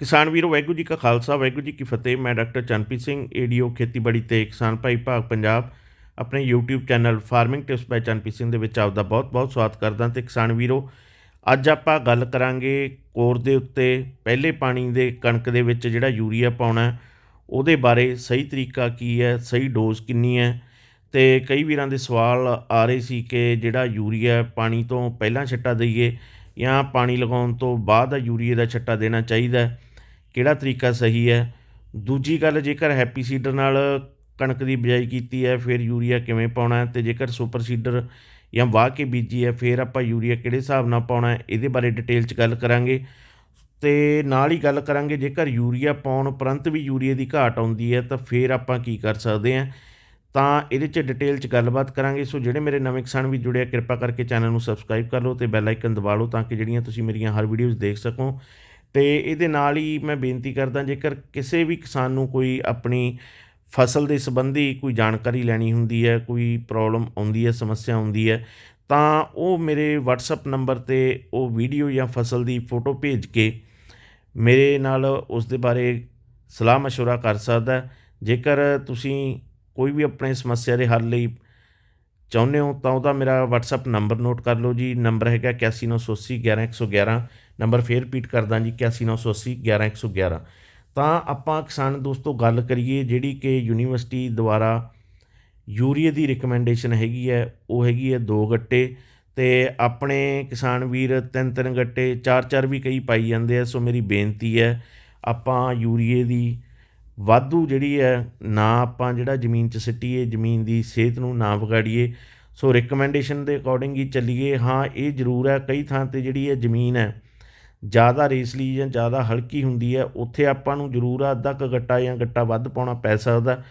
ਕਿਸਾਨ ਵੀਰੋ, ਵਾਹਿਗੁਰੂ ਜੀ ਕਾ ਖਾਲਸਾ, ਵਾਹਿਗੁਰੂ ਜੀ ਕੀ ਫਤਿਹ। ਮੈਂ ਡਾਕਟਰ ਚੰਨਪ੍ਰੀਤ ਸਿੰਘ, ਏਡੀਓ ਖੇਤੀਬਾੜੀ ਤੇ ਕਿਸਾਨ ਭਾਈ ਭਾਗ ਪੰਜਾਬ। ਆਪਣੇ YouTube channel farming tips by Chanpreet Singh ਦੇ ਵਿੱਚ ਆਪਦਾ ਬਹੁਤ-ਬਹੁਤ ਸਵਾਗਤ ਕਰਦਾ ਤੇ ਕਿਸਾਨ ਵੀਰੋ, ਅੱਜ ਆਪਾਂ ਗੱਲ ਕਰਾਂਗੇ ਕੋਰ ਦੇ ਉੱਤੇ, ਪਹਿਲੇ ਪਾਣੀ ਦੇ ਕਣਕ ਦੇ ਵਿੱਚ ਜਿਹੜਾ ਯੂਰੀਆ ਪਾਉਣਾ ਉਹਦੇ ਬਾਰੇ ਸਹੀ ਤਰੀਕਾ ਕੀ ਹੈ, ਸਹੀ ਡੋਜ਼ ਕਿੰਨੀ ਹੈ। ਤੇ ਕਈ ਵੀਰਾਂ ਦੇ ਸਵਾਲ ਆ ਰਹੇ ਸੀ ਕਿ ਜਿਹੜਾ ਯੂਰੀਆ ਪਾਣੀ ਤੋਂ ਪਹਿਲਾਂ ਛੱਟਾ ਦਈਏ ਜਾਂ ਪਾਣੀ ਲਗਾਉਣ ਤੋਂ ਬਾਅਦ ਯੂਰੀਏ ਦਾ ਛੱਟਾ ਦੇਣਾ ਚਾਹੀਦਾ ਕਿਹੜਾ ਤਰੀਕਾ ਸਹੀ ਹੈ? ਦੂਜੀ ਗੱਲ, ਜੇਕਰ ਹੈਪੀ ਸੀਡਰ ਨਾਲ ਕਣਕ ਦੀ ਬਿਜਾਈ ਕੀਤੀ ਹੈ, ਫਿਰ ਯੂਰੀਆ ਕਿਵੇਂ ਪਾਉਣਾ ਹੈ? ਤੇ ਜੇਕਰ ਸੁਪਰ ਸੀਡਰ ਜਾਂ ਵਾਹ ਕੇ ਬੀਜੀ ਹੈ, ਫਿਰ ਆਪਾਂ ਯੂਰੀਆ ਕਿਹੜੇ ਹਿਸਾਬ ਨਾਲ ਪਾਉਣਾ ਹੈ? ਇਹਦੇ ਬਾਰੇ ਡਿਟੇਲ 'ਚ ਗੱਲ ਕਰਾਂਗੇ। ਤੇ ਨਾਲ ਹੀ ਗੱਲ ਕਰਾਂਗੇ, ਜੇਕਰ ਯੂਰੀਆ ਪਾਉਣ ਉਪਰੰਤ ਵੀ ਯੂਰੀਏ ਦੀ ਘਾਟ ਆਉਂਦੀ ਹੈ, ਤਾਂ ਫਿਰ ਆਪਾਂ ਕੀ ਕਰ ਸਕਦੇ ਹਾਂ? ਤਾਂ ਇਹਦੇ 'ਚ ਡਿਟੇਲ 'ਚ ਗੱਲਬਾਤ ਕਰਾਂਗੇ ਸੋ ਜਿਹੜੇ ਮੇਰੇ ਨਵੇਂ ਕਿਸਾਨ ਵੀ ਜੁੜੇ ਆ ਕਿਰਪਾ ਕਰਕੇ ਚੈਨਲ ਨੂੰ ਸਬਸਕ੍ਰਾਈਬ ਕਰ ਲਓ ਤੇ ਬੈਲ ਆਈਕਨ ਦਬਾ ਲਓ ਤਾਂ ਕਿ ਜਿਹੜੀਆਂ ਤੁਸੀਂ ਮੇਰੀਆਂ ਹਰ ਵੀਡੀਓਜ਼ ਦੇਖ ਸਕੋ ਤੇ ਇਹਦੇ ਨਾਲ ਹੀ ਮੈਂ ਬੇਨਤੀ ਕਰਦਾ ਜੇਕਰ ਕਿਸੇ ਵੀ ਕਿਸਾਨ ਨੂੰ ਕੋਈ ਆਪਣੀ ਫਸਲ ਦੇ ਸੰਬੰਧੀ ਕੋਈ ਜਾਣਕਾਰੀ ਲੈਣੀ ਹੁੰਦੀ ਹੈ ਕੋਈ ਪ੍ਰੋਬਲਮ ਆਉਂਦੀ ਹੈ ਸਮੱਸਿਆ ਆਉਂਦੀ ਹੈ ਤਾਂ ਉਹ ਮੇਰੇ WhatsApp ਨੰਬਰ ਤੇ ਉਹ ਵੀਡੀਓ ਜਾਂ ਫਸਲ ਦੀ ਫੋਟੋ ਭੇਜ ਕੇ ਮੇਰੇ ਨਾਲ ਉਸ ਦੇ ਬਾਰੇ ਸਲਾਹ مشورہ ਕਰ ਸਕਦਾ ਹੈ। ਜੇਕਰ ਤੁਸੀਂ ਕੋਈ ਵੀ ਆਪਣੇ ਸਮੱਸਿਆ ਦੇ ਹੱਲ ਲਈ ਚਾਹੁੰਦੇ ਹੋ ਤਾਂ ਉਹਦਾ ਮੇਰਾ WhatsApp ਨੰਬਰ ਨੋਟ ਕਰ ਲਓ ਜੀ। ਨੰਬਰ ਹੈਗਾ 8198 111 ਨੰਬਰ ਫੇਰ ਰਿਪੀਟ ਕਰਦਾ ਜੀ 8198 111 ਤਾਂ ਆਪਾਂ ਕਿਸਾਨ ਦੋਸਤੋ ਗੱਲ ਕਰੀਏ, ਜਿਹੜੀ ਕਿ ਯੂਨੀਵਰਸਿਟੀ ਦੁਆਰਾ ਯੂਰੀਏ ਦੀ ਰਿਕਮੈਂਡੇਸ਼ਨ ਹੈਗੀ ਹੈ, ਉਹ ਹੈਗੀ ਹੈ ਦੋ ਗੱਟੇ ਤੇ ਆਪਣੇ ਕਿਸਾਨ ਵੀਰ ਤਿੰਨ ਤਿੰਨ ਗੱਟੇ, ਚਾਰ ਚਾਰ ਵੀ ਕਈ ਪਾਈ ਜਾਂਦੇ ਆ, ਸੋ ਮੇਰੀ ਬੇਨਤੀ ਹੈ, ਆਪਾਂ ਯੂਰੀਏ ਦੀ ਵਾਧੂ ਜਿਹੜੀ ਹੈ, ਨਾ ਆਪਾਂ ਜਿਹੜਾ ਜ਼ਮੀਨ 'ਚ ਸਿੱਟੀਏ, ਜ਼ਮੀਨ ਦੀ ਸਿਹਤ ਨੂੰ ਨਾ ਵਿਗਾੜੀਏ। ਸੋ ਰਿਕਮੈਂਡੇਸ਼ਨ ਦੇ ਅਕੋਰਡਿੰਗ ਹੀ ਚੱਲੀਏ। ਹਾਂ, ਇਹ ਜ਼ਰੂਰ ਹੈ, ਕਈ ਥਾਂ ਤੇ ਜਿਹੜੀ ਹੈ ਜ਼ਮੀਨ ਹੈ, ਜ਼ਿਆਦਾ ਰੇਸਲੀ ਜਾਂ ਜ਼ਿਆਦਾ ਹਲਕੀ ਹੁੰਦੀ ਹੈ, ਉੱਥੇ ਆਪਾਂ ਨੂੰ ਜ਼ਰੂਰ ਆ ਅੱਧਾ ਕੁ ਗੱਟਾ ਜਾਂ ਗੱਟਾ ਵੱਧ ਪਾਉਣਾ ਪੈ ਸਕਦਾ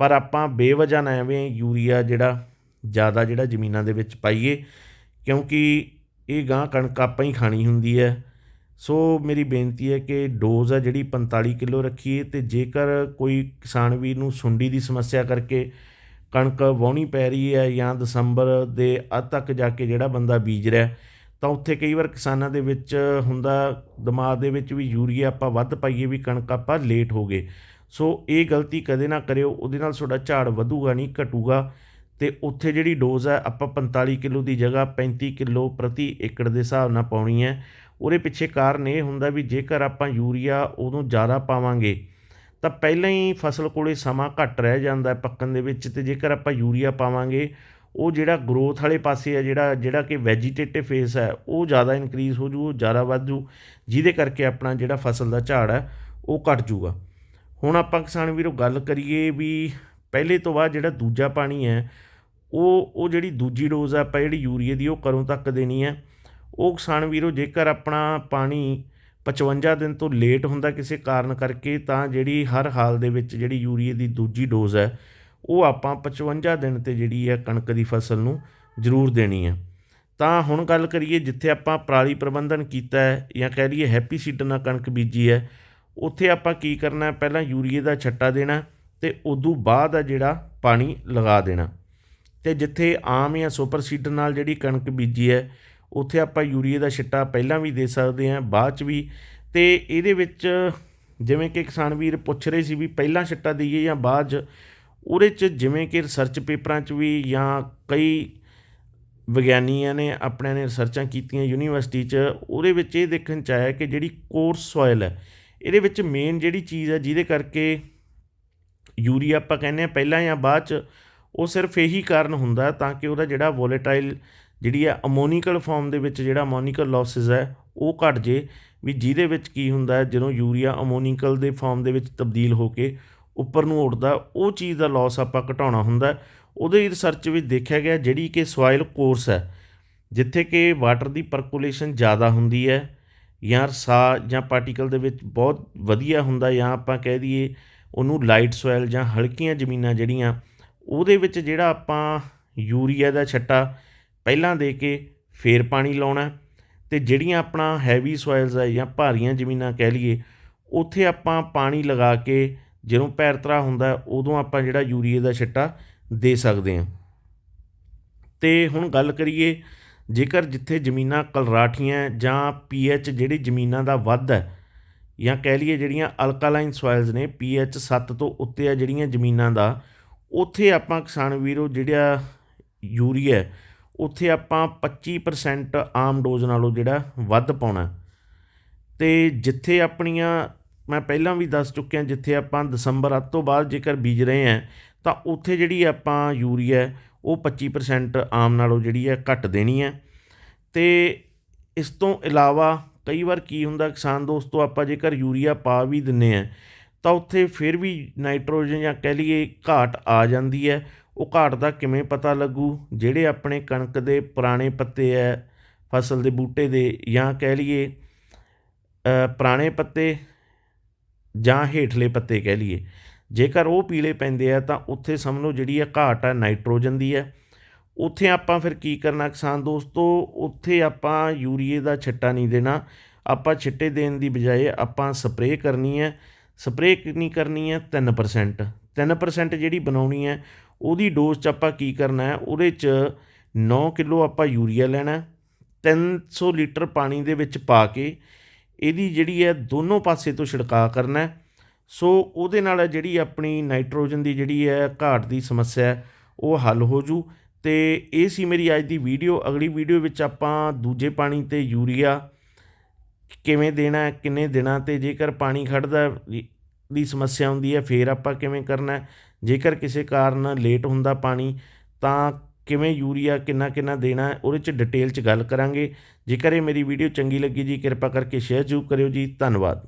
ਪਰ ਆਪਾਂ ਬੇਵਜ੍ਹਾ ਨਾ ਐਵੇਂ ਯੂਰੀਆ ਜਿਹੜਾ, ਜ਼ਿਆਦਾ ਜਿਹੜਾ ਜ਼ਮੀਨਾਂ ਦੇ ਵਿੱਚ ਪਾਈਏ, ਕਿਉਂਕਿ ਇਹ ਗਾਂ ਕਣਕ ਆਪਾਂ ਹੀ ਖਾਣੀ ਹੁੰਦੀ ਹੈ। ਸੋ ਮੇਰੀ ਬੇਨਤੀ ਹੈ ਕਿ ਡੋਜ਼ ਆ ਜਿਹੜੀ 45 ਕਿਲੋ ਰੱਖੀਏ ਤੇ ਜੇਕਰ ਕੋਈ ਕਿਸਾਨ ਵੀਰ ਨੂੰ ਸੁੰਡੀ ਦੀ ਸਮੱਸਿਆ ਕਰਕੇ ਕਣਕ ਵਾਹੁਣੀ ਪੈ ਰਹੀ ਹੈ ਜਾਂ ਦਸੰਬਰ ਦੇ ਅੱਧ ਤੱਕ ਜਾ ਕੇ ਜਿਹੜਾ ਬੰਦਾ ਬੀਜ ਰਿਹਾ, ਤਾਂ ਉੱਥੇ ਕਈ ਵਾਰ ਕਿਸਾਨਾਂ ਦੇ ਵਿੱਚ ਹੁੰਦਾ, ਦਿਮਾਗ ਦੇ ਵਿੱਚ ਵੀ ਯੂਰੀਆ ਆਪਾਂ ਵੱਧ ਪਾਈਏ ਵੀ ਕਣਕ ਆਪਾਂ ਲੇਟ ਹੋ ਗਏ। ਸੋ ਇਹ ਗਲਤੀ ਕਦੇ ਨਾ ਕਰਿਓ, ਉਹਦੇ ਨਾਲ ਤੁਹਾਡਾ ਝਾੜ ਵਧੂਗਾ ਨਹੀਂ, ਘਟੂਗਾ ਤੇ ਉੱਥੇ ਜਿਹੜੀ ਡੋਜ਼ ਹੈ ਆਪਾਂ 45 ਕਿਲੋ ਦੀ ਜਗ੍ਹਾ 35 ਕਿਲੋ ਪ੍ਰਤੀ ਏਕੜ ਦੇ ਹਿਸਾਬ ਨਾਲ ਪਾਉਣੀ ਹੈ। ਉਹਦੇ ਪਿੱਛੇ ਕਾਰਨ ਇਹ ਹੁੰਦਾ ਵੀ ਜੇਕਰ ਆਪਾਂ ਯੂਰੀਆ ਉਦੋਂ ਜ਼ਿਆਦਾ ਪਾਵਾਂਗੇ, ਤਾਂ ਪਹਿਲਾਂ ਹੀ ਫਸਲ ਕੋਲੇ ਸਮਾਂ ਘੱਟ ਰਹਿ ਜਾਂਦਾ ਪੱਕਣ ਦੇ ਵਿੱਚ ਤੇ ਜੇਕਰ ਆਪਾਂ ਯੂਰੀਆ ਪਾਵਾਂਗੇ, ਉਹ ਜਿਹੜਾ ਗਰੋਥ ਵਾਲੇ ਪਾਸੇ ਆ, ਜਿਹੜਾ ਜਿਹੜਾ ਕਿ ਵੈਜੀਟੇਟਿਵ ਫੇਸ ਹੈ, ਉਹ ਜ਼ਿਆਦਾ ਇਨਕਰੀਜ਼ ਹੋ ਜੂ ਜ਼ਿਆਦਾ ਵੱਧ ਜੂ, ਜਿਹਦੇ ਕਰਕੇ ਆਪਣਾ ਜਿਹੜਾ ਫਸਲ ਦਾ ਝਾੜ ਹੈ, ਉਹ ਘਟ ਜੂਗਾ। ਹੁਣ ਆਪਾਂ ਕਿਸਾਨ ਵੀਰੋ ਗੱਲ ਕਰੀਏ ਵੀ ਪਹਿਲੇ ਤੋਂ ਬਾਅਦ ਜਿਹੜਾ ਦੂਜਾ ਪਾਣੀ ਹੈ, ਉਹ ਉਹ ਜਿਹੜੀ ਦੂਜੀ ਡੋਜ਼ ਆ, ਆਪਾਂ ਜਿਹੜੀ ਯੂਰੀਏ ਦੀ, ਉਹ ਕਦੋਂ ਤੱਕ ਦੇਣੀ ਹੈ? ਉਹ ਕਿਸਾਨ ਵੀਰੋ, ਜੇਕਰ ਆਪਣਾ ਪਾਣੀ 55 ਦਿਨ ਤੋਂ ਲੇਟ ਹੁੰਦਾ ਕਿਸੇ ਕਾਰਨ ਕਰਕੇ, ਤਾਂ ਜਿਹੜੀ ਹਰ ਹਾਲ ਦੇ ਵਿੱਚ ਜਿਹੜੀ ਯੂਰੀਏ ਦੀ ਦੂਜੀ ਡੋਜ਼ ਹੈ, ਉਹ ਆਪਾਂ 55 ਦਿਨ ਤੇ ਜਿਹੜੀ ਹੈ ਕਣਕ ਦੀ ਫਸਲ ਨੂੰ ਜ਼ਰੂਰ ਦੇਣੀ ਹੈ। ਤਾਂ ਹੁਣ ਗੱਲ ਕਰੀਏ, ਜਿੱਥੇ ਆਪਾਂ ਪਰਾਲੀ ਪ੍ਰਬੰਧਨ ਕੀਤਾ ਹੈ ਜਾਂ ਕਹਿ ਲਈਏ ਹੈਪੀ ਸੀਡਰ ਨਾਲ ਕਣਕ ਬੀਜੀ ਹੈ, ਉੱਥੇ ਆਪਾਂ ਕੀ ਕਰਨਾ ਹੈ? ਪਹਿਲਾਂ ਯੂਰੀਏ ਦਾ ਛੱਟਾ ਦੇਣਾ ਤੇ ਉਦੋਂ ਬਾਅਦ ਆ ਜਿਹੜਾ ਪਾਣੀ ਲਗਾ ਦੇਣਾ। ਤੇ ਜਿੱਥੇ ਆਮ ਜਾਂ ਸੁਪਰ ਸੀਡਰ ਨਾਲ ਜਿਹੜੀ ਕਣਕ ਬੀਜੀ ਹੈ ਉੱਥੇ ਆਪਾਂ ਯੂਰੀਏ ਦਾ ਛਿੱਟਾ ਪਹਿਲਾਂ ਵੀ ਦੇ ਸਕਦੇ ਹਾਂ, ਬਾਅਦ ਚ ਵੀ। ਤੇ ਇਹਦੇ ਵਿੱਚ ਜਿਵੇਂ ਕਿ ਕਿਸਾਨ ਵੀਰ ਪੁੱਛ ਰਹੇ ਸੀ ਵੀ ਪਹਿਲਾਂ ਛਿੱਟਾ ਦਈਏ ਜਾਂ ਬਾਅਦ 'ਚ, ਉਹਦੇ 'ਚ ਜਿਵੇਂ ਕਿ ਰਿਸਰਚ ਪੇਪਰਾਂ 'ਚ ਵੀ ਜਾਂ ਕਈ ਵਿਗਿਆਨੀਆਂ ਨੇ ਆਪਣਿਆਂ ਨੇ ਰਿਸਰਚਾਂ ਕੀਤੀਆਂ ਯੂਨੀਵਰਸਿਟੀ 'ਚ, ਉਹਦੇ ਵਿੱਚ ਇਹ ਦੇਖਣ 'ਚ ਆਇਆ ਕਿ ਜਿਹੜੀ ਕੋਰਸ ਸੋਇਲ ਹੈ, ਇਹਦੇ ਵਿੱਚ ਮੇਨ ਜਿਹੜੀ ਚੀਜ਼ ਹੈ ਜਿਹਦੇ ਕਰਕੇ ਯੂਰੀਆ ਆਪਾਂ ਕਹਿੰਦੇ ਆ ਪਹਿਲਾਂ ਜਾਂ ਬਾਅਦ 'ਚ, ਉਹ ਸਿਰਫ ਇਹੀ ਕਾਰਨ ਹੁੰਦਾ ਤਾਂ ਕਿ ਉਹਦਾ ਜਿਹੜਾ ਵੋਲੇਟਾਈਲ ਜਿਹੜੀ ਹੈ ਅਮੋਨੀਕਲ ਫਾਰਮ ਦੇ ਵਿੱਚ ਜਿਹੜਾ ਅਮੋਨੀਕਲ ਲਾਸਸ ਹੈ, ਉਹ ਘਟ ਜੇ, ਵੀ ਜਿਹਦੇ ਵਿੱਚ ਕੀ ਹੁੰਦਾ ਹੈ, ਜਦੋਂ ਯੂਰੀਆ ਅਮੋਨੀਕਲ ਦੇ ਫਾਰਮ ਦੇ ਵਿੱਚ ਤਬਦੀਲ ਹੋ ਕੇ ਉੱਪਰ ਨੂੰ ਉੱਡਦਾ, ਉਹ ਚੀਜ਼ ਦਾ ਲਾਸ ਆਪਾਂ ਘਟਾਉਣਾ ਹੁੰਦਾ ਉਹਦੇ ਰਿਸਰਚ ਵਿੱਚ ਦੇਖਿਆ ਗਿਆ ਜਿਹੜੀ ਕਿ ਸੋਇਲ ਕੋਰਸ ਹੈ, ਜਿੱਥੇ ਕਿ ਵਾਟਰ ਦੀ ਪਰਕੂਲੇਸ਼ਨ ਜ਼ਿਆਦਾ ਹੁੰਦੀ ਹੈ, ਜਾਂ ਰਸਾ ਜਾਂ ਪਾਰਟੀਕਲ ਦੇ ਵਿੱਚ ਬਹੁਤ ਵਧੀਆ ਹੁੰਦਾ, ਜਾਂ ਆਪਾਂ ਕਹਿ ਦਈਏ ਉਹਨੂੰ ਲਾਈਟ ਸੋਇਲ ਜਾਂ ਹਲਕੀਆਂ ਜ਼ਮੀਨਾਂ ਜਿਹੜੀਆਂ, ਉਹਦੇ ਵਿੱਚ ਜਿਹੜਾ ਆਪਾਂ ਯੂਰੀਆ ਦਾ ਛੱਟਾ ਪਹਿਲਾਂ ਦੇ ਕੇ ਫਿਰ ਪਾਣੀ ਲਾਉਣਾ ਅਤੇ ਜਿਹੜੀਆਂ ਆਪਣਾ ਹੈਵੀ ਸੋਇਲਸ ਹੈ ਜਾਂ ਭਾਰੀਆਂ ਜ਼ਮੀਨਾਂ ਕਹਿ ਲਈਏ, ਉੱਥੇ ਆਪਾਂ ਪਾਣੀ ਲਗਾ ਕੇ ਜਦੋਂ ਪੈਰ ਤਰਾ ਹੁੰਦਾ ਉਦੋਂ ਆਪਾਂ ਜਿਹੜਾ ਯੂਰੀਏ ਦਾ ਛਿੱਟਾ ਦੇ ਸਕਦੇ ਹਾਂ। ਤੇ ਹੁਣ ਗੱਲ ਕਰੀਏ, ਜੇਕਰ ਜਿੱਥੇ ਜ਼ਮੀਨਾਂ ਕਲਰਾਠੀਆਂ ਜਾਂ ਪੀਐਚ ਜਿਹੜੀ ਜ਼ਮੀਨਾਂ ਦਾ ਵੱਧ ਹੈ, ਜਾਂ ਕਹਿ ਲਈਏ ਜਿਹੜੀਆਂ ਅਲਕਾਲਾਈਨ ਸੋਇਲਸ ਨੇ ਪੀਐਚ 7 ਤੋਂ ਉੱਤੇ ਆ ਜਿਹੜੀਆਂ ਜ਼ਮੀਨਾਂ ਦਾ, ਉੱਥੇ ਆਪਾਂ ਕਿਸਾਨ ਵੀਰੋ, ਜਿਹੜਾ ਯੂਰੀਆ ਉੱਥੇ ਆਪਾਂ 25% ਆਮ ਡੋਜ਼ ਨਾਲੋਂ ਜਿਹੜਾ ਵੱਧ ਪਾਉਣਾ ਤੇ ਜਿੱਥੇ ਆਪਣੀਆਂ, ਮੈਂ ਪਹਿਲਾਂ ਵੀ ਦੱਸ ਚੁੱਕਿਆ, ਜਿੱਥੇ ਆਪਾਂ ਦਸੰਬਰ ਅੱਧ ਤੋਂ ਬਾਅਦ ਜੇਕਰ ਬੀਜ ਰਹੇ ਹਾਂ, ਤਾਂ ਉੱਥੇ ਜਿਹੜੀ ਆਪਾਂ ਯੂਰੀਆ ਉਹ 25% ਆਮ ਨਾਲੋਂ ਜਿਹੜੀ ਹੈ ਘੱਟ ਦੇਣੀ ਹੈ। ਤੇ ਇਸ ਤੋਂ ਇਲਾਵਾ ਕਈ ਵਾਰ ਕੀ ਹੁੰਦਾ, ਕਿਸਾਨ ਦੋਸਤੋ, ਆਪਾਂ ਜੇਕਰ ਯੂਰੀਆ ਪਾ ਵੀ ਦਿੰਨੇ ਆ ਤਾਂ ਉੱਥੇ ਫਿਰ ਵੀ ਨਾਈਟ੍ਰੋਜਨ ਜਾਂ ਕਹਿ ਲਈਏ ਘਾਟ ਆ ਜਾਂਦੀ ਹੈ। ਉਹ ਘਾਟ ਦਾ ਕਿਵੇਂ ਪਤਾ ਲੱਗੂ? ਜਿਹੜੇ ਆਪਣੇ ਕਣਕ ਦੇ ਪੁਰਾਣੇ ਪੱਤੇ ਹੈ ਫਸਲ ਦੇ ਬੂਟੇ ਦੇ, ਜਾਂ ਕਹਿ ਲਈਏ ਪੁਰਾਣੇ ਪੱਤੇ ਜਾਂ ਹੇਠਲੇ ਪੱਤੇ ਕਹਿ ਲਈਏ, ਜੇਕਰ ਉਹ ਪੀਲੇ ਪੈਂਦੇ ਆ ਤਾਂ ਉੱਥੇ ਸਮਝ ਲਓ ਜਿਹੜੀ ਆ ਘਾਟ ਹੈ ਨਾਈਟ੍ਰੋਜਨ ਦੀ ਹੈ ਉੱਥੇ ਆਪਾਂ ਫਿਰ ਕੀ ਕਰਨਾ ਕਿਸਾਨ ਦੋਸਤੋ? ਉੱਥੇ ਆਪਾਂ ਯੂਰੀਏ ਦਾ ਛਿੱਟਾ ਨਹੀਂ ਦੇਣਾ। ਆਪਾਂ ਛਿੱਟੇ ਦੇਣ ਦੀ ਬਜਾਏ ਆਪਾਂ ਸਪਰੇਅ ਕਰਨੀ ਹੈ ਸਪਰੇਅ ਕਿੰਨੀ ਕਰਨੀ ਹੈ 3% 3% ਜਿਹੜੀ ਬਣਾਉਣੀ ਹੈ ਉਹਦੀ ਡੋਜ਼ 'ਚ ਆਪਾਂ ਕੀ ਕਰਨਾ ਹੈ? ਉਹਦੇ 'ਚ 9 ਕਿਲੋ ਆਪਾਂ ਯੂਰੀਆ ਲੈਣਾ ਹੈ, 300 ਲੀਟਰ ਪਾਣੀ ਦੇ ਵਿੱਚ ਪਾ ਕੇ ਇਹਦੀ ਜਿਹੜੀ ਹੈ ਦੋਨੋਂ ਪਾਸੇ ਤੋਂ ਛਿੜਕਾਅ ਕਰਨਾ ਸੋ ਉਹਦੇ ਨਾਲ ਜਿਹੜੀ ਆਪਣੀ ਨਾਈਟ੍ਰੋਜਨ ਦੀ ਜਿਹੜੀ ਹੈ ਘਾਟ ਦੀ ਸਮੱਸਿਆ ਉਹ ਹੱਲ ਹੋ ਜੂ। ਤੇ ਇਹ ਸੀ ਮੇਰੀ ਅੱਜ ਦੀ ਵੀਡੀਓ। ਅਗਲੀ ਵੀਡੀਓ ਵਿੱਚ ਆਪਾਂ ਦੂਜੇ ਪਾਣੀ ਤੇ ਯੂਰੀਆ ਕਿਵੇਂ ਦੇਣਾ ਕਿੰਨੇ ਦਿਨਾਂ ਤੇ ਜੇਕਰ ਪਾਣੀ ਖੜਦਾ ਦੀ- ਸਮੱਸਿਆ ਹੁੰਦੀ ਹੈ ਫੇਰ ਆਪਾਂ ਕਿਵੇਂ ਕਰਨਾ ਜੇਕਰ ਕਿਸੇ ਕਾਰਨ ਲੇਟ ਹੁੰਦਾ ਪਾਣੀ ਤਾਂ ਕਿਵੇਂ ਯੂਰੀਆ ਕਿੰਨਾ ਕਿੰਨਾ ਦੇਣਾ ਹੈ, ਉਹਦੇ 'ਚ ਡਿਟੇਲ 'ਚ ਗੱਲ ਕਰਾਂਗੇ। ਜੇਕਰ ਇਹ ਮੇਰੀ ਵੀਡੀਓ ਚੰਗੀ ਲੱਗੀ ਜੀ ਕਿਰਪਾ ਕਰਕੇ ਸ਼ੇਅਰ ਜ਼ਰੂਰ ਕਰਿਓ ਜੀ। ਧੰਨਵਾਦ।